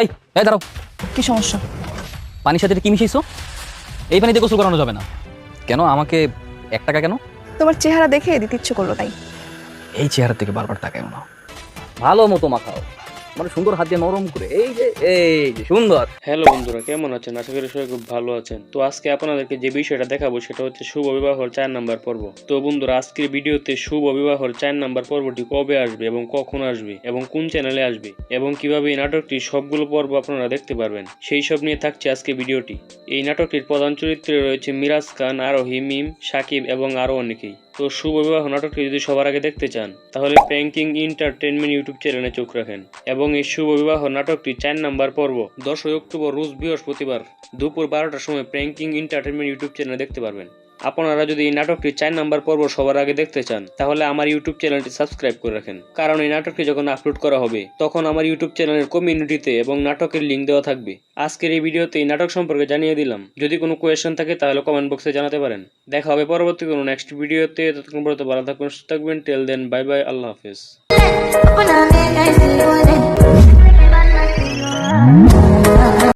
এই এই দাঁড়াও। কি সমস্যা? পানির সাথে কি মিশিয়েছো এই পানিতে গোসল করানো যাবে না। কেন? আমাকে এক টাকা কেন? তোমার চেহারা দেখে দিতে ইচ্ছে করল তাই। এই চেহারা থেকে বারবার তাকায় না। ভালো মতো মাখাও। মানে সুন্দর হাত দিয়ে নরম করে, এই যে এই যে সুন্দর। হ্যালো বন্ধুরা, কেমন আছেন? আশা করি সবাই খুব ভালো আছেন। তো আজকে আপনাদেরকে যে বিষয়টা দেখাবো, সেটা হচ্ছে শুভ বিবাহর চার নাম্বার পর্ব। তো বন্ধুরা, আজকের ভিডিওতে শুভ বিবাহর চার নাম্বার পর্বটি কবে আসবে এবং কখন আসবে এবং কোন চ্যানেলে আসবে এবং কীভাবে এই নাটকটি সবগুলো পর্ব আপনারা দেখতে পারবেন, সেই সব নিয়ে থাকছে আজকে ভিডিওটি। এই নাটকটির প্রধান চরিত্রে রয়েছে মিরাজ খান, আরোহী, মিম, সাকিব এবং আরও অনেকেই। তো শুভ বিবাহ নাটকটি যদি সবার আগে দেখতে চান, তাহলে প্যাঙ্কিং ইন্টারটেনমেন্ট ইউটিউব চ্যানেলে চোখ রাখেন। এবং এই শুভ বিবাহ নাটকটি চার নাম্বার পর্ব, দশই অক্টোবর রোজ বৃহস্পতিবার দুপুর বারোটার সময় প্যাঙ্কিং ইন্টারটেনমেন্ট ইউটিউব চ্যানেলে দেখতে পারবেন। আপনারা যদি এই নাটকটি চার নাম্বার পর্ব সবার আগে দেখতে চান, তাহলে আমার ইউটিউব চ্যানেলটি সাবস্ক্রাইব করে রাখেন। কারণ এই নাটকটি যখন আপলোড করা হবে, তখন আমার ইউটিউব চ্যানেলের কমিউনিটিতে এবং নাটকের লিঙ্ক দেওয়া থাকবে। আজকের এই ভিডিওতে এই নাটক সম্পর্কে জানিয়ে দিলাম। যদি কোনো কোয়েশ্চেন থাকে, তাহলে কমেন্ট বক্সে জানাতে পারেন। দেখা হবে পরবর্তী কোনো নেক্সট ভিডিওতে ততক্ষণ পর্যন্ত ভালো থাকবেন সুস্থ থাকবেন। টেল দেন বাই বাই আল্লাহ হাফেজ। Banana